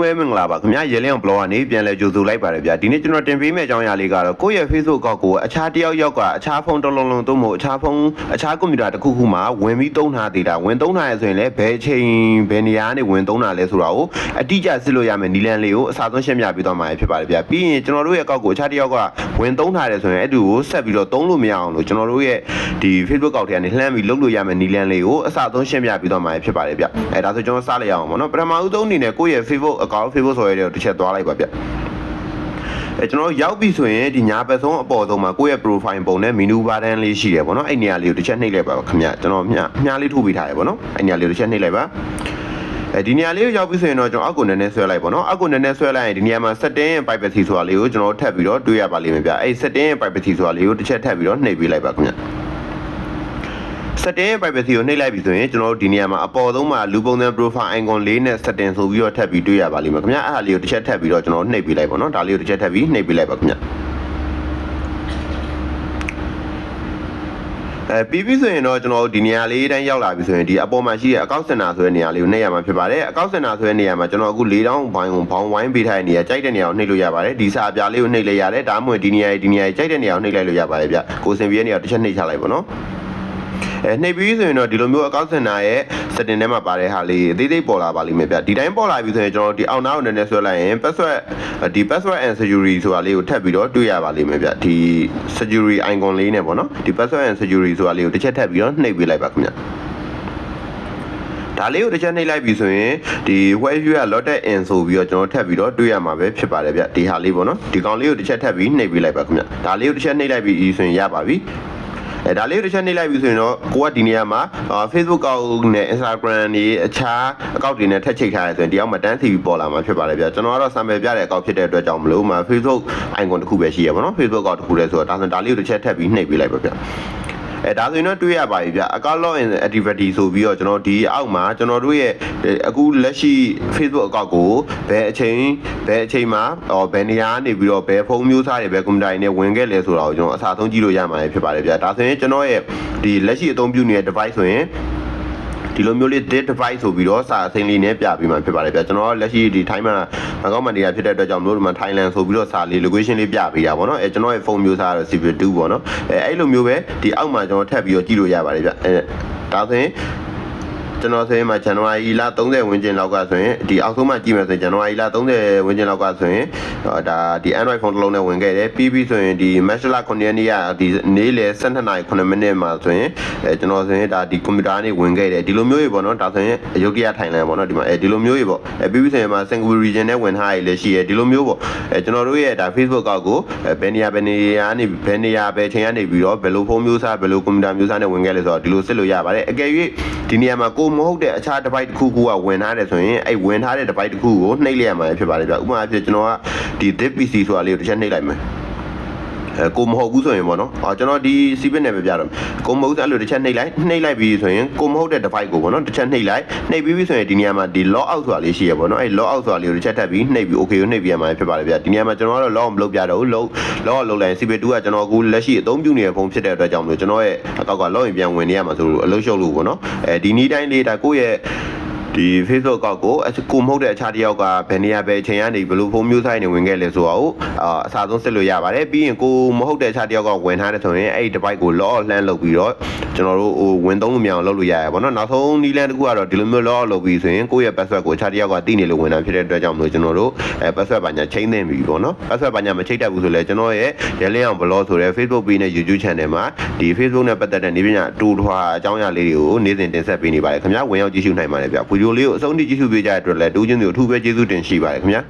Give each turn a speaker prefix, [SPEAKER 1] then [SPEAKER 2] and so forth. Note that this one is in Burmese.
[SPEAKER 1] ဝဲမင်္ဂလာပါခင်ဗျာရဲလင်းအောင်ဘလော့ကနေပြန်လဲကြိုဆိုလိုက်ပါတယ်ဗျာဒီနေ့ကျွန်တော်တင်ပေးမယ့်အကြောင်းအရာလေးကတော့ကိုယ့်ရဲ့ Facebook ကောက်ကိုအခြားတစ်ယောက်ယောက်ကအခြားဖုန်းတစ်လုံးလုံးသုံးဖို့အခြားဖုန်းအခြားကွန်ပျူတာတစ်ခုခုမှာဝင်ပြီးသုံးထားသေးတာဝင်သုံးထားရဆိုရင်လည်းဘယ်အချိန်ဘယ်နေရာကနေဝင်သုံးတာလဲဆိုတာကိုအတိအကျစစ်လို့ရမယ်နီလန်လေးကိုအစားဆုံးရှင်းပြပေးသွားမှာဖြစ်ပါတယ်ဗျာပြီးရင်ကျွန်တော်တို့ရဲ့ကောက်ကိုအခြားတစ်ယောက်ကဝင်သုံးထားတယ်ဆိုရင်အဲ့ဒီကိုဆက်ပြီးတော့သုံးလို့မရအောင်လို့ကျွန်တော်တို့ရဲ့ဒီ Facebook ကောက်ထဲကနေလှမ်းပြီးလုပ်လို့ရမယ်နီလန်လေးကိုအစားဆုံးရှင်းပြပေးသွားမှာဖြစ်ပါတယ်ဗျအဲဒါဆိုကျွန်တော်စလိုက်ရအောင်ပေါ့နော်ပထမဦးဆုံးအနေနဲ့ကိုယ့်ရဲ့ Facebook account Facebook ဆိုရဲတဲ့တစ်ချက်သွားလိုက်ပါဗျအဲကျွန်တော်ရောက်ပြီဆိုရင်ဒီညာဘက်ဆုံးအပေါ်ဆုံးမှာကိုယ့်ရဲ့ profile ပုံနဲ့ menu button လေးရှိတယ်ပေါ့နော်အဲ့နေရာလေးကိုတစ်ချက်နှိပ်လိုက်ပါခင်ဗျကျွန်တော်မြမြလေးထုတ်ပေးထားရပေါ့နော်အဲ့နေရာလေးကိုတစ်ချက်နှိပ်လိုက်ပါအဲဒီနေရာလေးကိုရောက်ပြီဆိုရင်တော့ကျွန်တော်အောက်ကိုနည်းနည်းဆွဲလိုက်ပေါ့နော်အောက်ကိုနည်းနည်းဆွဲလိုက်ရင်ဒီနေရာမှာ setting ရဲ့ privacy ဆိုတာလေးကိုကျွန်တော်ထပ်ပြီးတော့တွေးရပါလိမ့်မယ်ဗျအဲ့ setting ရဲ့ privacy ဆိုတာလေးကိုတစ်ချက်ထပ်ပြီးတော့နှိပ်ပေးလိုက်ပါခင်ဗျ setting ရဲ့ privacy ကိုနှိပ်လိုက်ပြီဆိုရင်ကျွန်တော်တို့ဒီနေရာမှာအပေါ်ဆုံးမှာလူပုံစံ profile icon လေးနဲ့ setting ဆိုပြီးတော့ထပ်ပြီးတွေ့ရပါလိမ့်မယ်ခင်ဗျအဲ့ဒါလေးကိုတစ်ချက်ထပ်ပြီးတော့ကျွန်တော်နှိပ်ပေးလိုက်ပါတော့ဒါလေးကိုတစ်ချက်ထပ်ပြီးနှိပ်ပေးလိုက်ပါခင်ဗျအဲပြီးပြီဆိုရင်တော့ကျွန်တော်တို့ဒီနေရာလေးတိုင်းရောက်လာပြီဆိုရင်ဒီအပေါ်မှာရှိတဲ့အကောက်စင်တာဆိုတဲ့နေရာလေးကိုနှိပ်ရမှာဖြစ်ပါတယ်အကောက်စင်တာဆိုတဲ့နေရာမှာကျွန်တော်အခု၄တောင်းဘိုင်းကိုဘောင်းဝိုင်းပေးထားတဲ့နေရာကြိုက်တဲ့နေရာကိုနှိပ်လို့ရပါတယ်ဒီစာအပြားလေးကိုနှိပ်လိုက်ရတယ်ဒါမှမဟုတ်ဒီနေရာဒီနေရာကြိုက်တဲ့နေရာကိုနှိပ်လိုက်လို့ရပါတယ်ဗျကိုစင်ပြရဲ့နေရာတစ်ချက်နှိပ်ချလိုက်ပါတော့ အဲနှိပ်ပြီးဆိုရင်တော့ဒီလိုမျိုးအကောက်စင်တာရဲ့ setting ထဲမှာပါတဲ့ဟာလေးအသေးသေးပေါ်လာပါလိမ့်မယ်ဗျဒီတိုင်းပေါ်လာပြီဆိုရင်ကျွန်တော်ဒီအောက်နားကိုနည်းနည်းဆွဲလိုက်ရင် password ဒီ password and security ဆိုတာလေးကိုထပ်ပြီးတော့တွေ့ရပါလိမ့်မယ်ဗျဒီ security icon လေးနဲ့ပေါ့နော်ဒီ password and security ဆိုတာလေးကိုတစ်ချက်ထပ်ပြီးတော့နှိပ်ပေးလိုက်ပါခင်ဗျဒါလေးကိုတစ်ချက်နှိပ်လိုက်ပြီဆိုရင်ဒီ web view က loaded in ဆိုပြီးတော့ကျွန်တော်ထပ်ပြီးတော့တွေ့ရမှာပဲဖြစ်ပါတယ်ဗျဒီဟာလေးပေါ့နော်ဒီကောင်လေးကိုတစ်ချက်ထပ်ပြီးနှိပ်ပေးလိုက်ပါခင်ဗျဒါလေးကိုတစ်ချက်နှိပ်လိုက်ပြီဆိုရင်ရပါပြီ အဲဒါလေးကိုတစ်ချက်နှိပ်လိုက်ပြီဆိုရင်တော့ကိုကဒီနေရာမှာ Facebook ကောက်နဲ့ Instagram တွေအခြားအကောင့်တွေနဲ့ထက်ချိတ်ထားရဆိုရင်ဒီအောက်မှာတန်းစီပြီးပေါ်လာမှာဖြစ်ပါတယ်ဗျကျွန်တော်ကတော့ sample ပြတဲ့အကောင့်ဖြစ်တဲ့အတွက်ကြောင့်မလို့မှာ Facebook icon တစ်ခုပဲရှိရပါတော့ Facebook ကောက်တစ်ခုလဲဆိုတော့ဒါဆိုဒါလေးကိုတစ်ချက်ထပ်ပြီးနှိပ်ပေးလိုက်ပါဗျ အဲဒါဆိုရင်တော့တွေ့ရပါပြီဗျအကောင့် login activity ဆိုပြီးတော့ကျွန်တော်ဒီအောက်မှာကျွန်တော်တို့ရဲ့အခုလက်ရှိ Facebook အကောင့်ကိုဘယ်အချိန်ဘယ်အချိန်မှာဟောဘယ်နေရာကနေပြီးတော့ဘယ်ဖုန်းမျိုးစားတွေဘယ်ကွန်ပျူတာတွေနဲ့ဝင်ခဲ့လဲဆိုတာကိုကျွန်တော်အစားဆုံးကြည့်လို့ရမှာဖြစ်ပါတယ်ဗျဒါဆိုရင်ကျွန်တော်ရဲ့ဒီလက်ရှိအသုံးပြုနေတဲ့ device ဆိုရင် ဒီလိုမျိုးလေး dit device ဆိုပြီးတော့စာအစိမ်းလေးနဲ့ပြပြီးမှဖြစ်ပါတယ်ဗျကျွန်တော်လက်ရှိဒီထိုင်းမှာမကောင်းမှန်တရားဖြစ်တဲ့အတွက်ကြောင့်တို့ဒီမှာ Thailand ဆိုပြီးတော့စာလေး location လေးပြပေးတာပေါ့နော်အဲကျွန်တော်ရဲ့ဖုန်းမျိုးစားကတော့ CPU2 ပေါ့နော်အဲအဲ့လိုမျိုးပဲဒီအောက်မှာကျွန်တော်ထပ်ပြီးတော့ကြည့်လို့ရပါတယ်ဗျအဲဒါဆိုရင် ကျွန်တော်ဆိုရင်မှာဇန်နဝါရီလ30ဝန်းကျင်လောက်ကဆိုရင်ဒီအောက်ဆုံးမှကြည့်မယ်ဆိုရင်ဇန်နဝါရီလ30ဝန်းကျင်လောက်ကဆိုရင်ဒါဒီ Android phone တစ်လုံးနဲ့ဝင်ခဲ့တယ်ပြီးပြီးဆိုရင်ဒီ March လ9ရက်နေ့ကဒီနေ့လယ်12:09မိနစ်မှာဆိုရင်အဲကျွန်တော်ဆိုရင်ဒါဒီကွန်ပျူတာကနေဝင်ခဲ့တယ်ဒီလိုမျိုးကြီးပေါ့နော်ဒါဆိုရင်အယုတ်ကရထိုင်လန်ပေါ့နော်ဒီမှာအဲဒီလိုမျိုးကြီးပေါ့အဲပြီးပြီးဆိုရင်မှာ Singapore region နဲ့ဝင်ထားရည်လည်းရှိရဒီလိုမျိုးပေါ့အဲကျွန်တော်တို့ရဲ့ဒါ Facebook ကောက်ကိုဘယ်နေရာဘယ်နေရာကနေဘယ်နေရာဘယ်ချိန်ကနေပြီးတော့ဘယ်လိုဖုန်းမျိုးစားဘယ်လိုကွန်ပျူတာမျိုးစားနဲ့ဝင်ခဲ့လဲဆိုတော့ဒီလိုစစ်လို့ရပါတယ်အကယ်၍ဒီနေရာမှာကိုမဟုတ်တဲ့အခြား device တစ်ခုခုကဝင်ထားတယ်ဆိုရင်အဲ့ဝင်ထားတဲ့ device တစ်ခုကိုနှိပ်လိုက်ရမှာဖြစ်ပါတယ်ဗျဥပမာအဖြစ်ကျွန်တော်ကဒီ dip PC ဆိုတာလေးကိုတစ်ချက်နှိပ်လိုက်မယ်အဲ ကိုမဟုတ်ဘူးဆိုရင်ပေါ့နော်အော်ကျွန်တော်ဒီ cbit နဲ့ပဲပြတော့ကိုမဟုတ်တဲ့အဲ့လိုတစ်ချက်နှိပ်လိုက်နှိပ်လိုက်ပြီးဆိုရင်ကိုမဟုတ်တဲ့ device ကိုပေါ့နော်တစ်ချက်နှိပ်လိုက်နှိပ်ပြီးပြီဆိုရင်ဒီနေရာမှာဒီ log out ဆိုတာလေးရှိရပေါ့နော်အဲ့ log out ဆိုတာလေးကိုတစ်ချက်ထပ်ပြီးနှိပ်ပြီး okay ကိုနှိပ်ပြရမှာဖြစ်ပါတယ်ဗျဒီနေရာမှာကျွန်တော်ကတော့ log မလုပ်ပြတော့ဘူး log log out လုပ်လိုက်ရင် cbit 2ကကျွန်တော်အခုလက်ရှိအသုံးပြုနေတဲ့ဖုန်းဖြစ်တဲ့အတွက်ကြောင့်မလို့ကျွန်တော်ရဲ့အကောက်က log in ပြန်ဝင်နေရမှာဆိုလို့အလုပ်ရှုပ်လို့ပေါ့နော်အဲဒီနေ့တိုင်းလေးဒါကိုယ့်ရဲ့ ဒီ Facebook ကောက်ကိုကိုမဟုတ်တဲ့အခြားတစ်ယောက်ကဘယ်နေရာပဲအချိန်ကနေဘယ်လိုဖုန်းမျိုးဆိုင်နေဝင်ခဲ့လဲဆိုတော့အာအစားဆုံးစစ်လို့ရပါတယ်ပြီးရင်ကိုမဟုတ်တဲ့အခြားတစ်ယောက်ကဝင်ထားတယ်ဆိုရင်အဲ့ဒီ device ကို log out လှမ်းလုပ်ပြီးတော့ကျွန်တော်တို့ဟိုဝင်သုံးလို့မရအောင်လုပ်လို့ရရပါတော့နောက်ဆုံးနီးလန်းတစ်ခုကတော့ဒီလိုမျိုး log out လုပ်ပြီးဆိုရင်ကိုယ့်ရဲ့ password ကိုအခြားတစ်ယောက်ကသိနေလို့ဝင်တာဖြစ်တဲ့အတွက်ကြောင့်မလို့ကျွန်တော်တို့အဲ password ဘာညာချိန်သင့်ပြီပေါ့နော် password ဘာညာမချိန်တတ်ဘူးဆိုလဲကျွန်တော်ရဲ့ရလင်းအောင် blog ဆိုတဲ့ Facebook page နဲ့ YouTube channel မှာဒီ Facebook နဲ့ပတ်သက်တဲ့နေပညာအတူထွားအကြောင်းအရာလေးတွေကိုနေ့စဉ်တင်ဆက်ပေးနေပါတယ်ခင်ဗျာဝင်ရောက်ကြည့်ရှုနိုင်ပါတယ်ဗျဗီဒီယိုလေးကိုအဆုံးထိကြည့်ရှုပေးကြတဲ့အတွက်လည်းတူးချင်းတွေကိုအထူးပဲကျေးဇူးတင်ရှိပါတယ်ခင်ဗျာ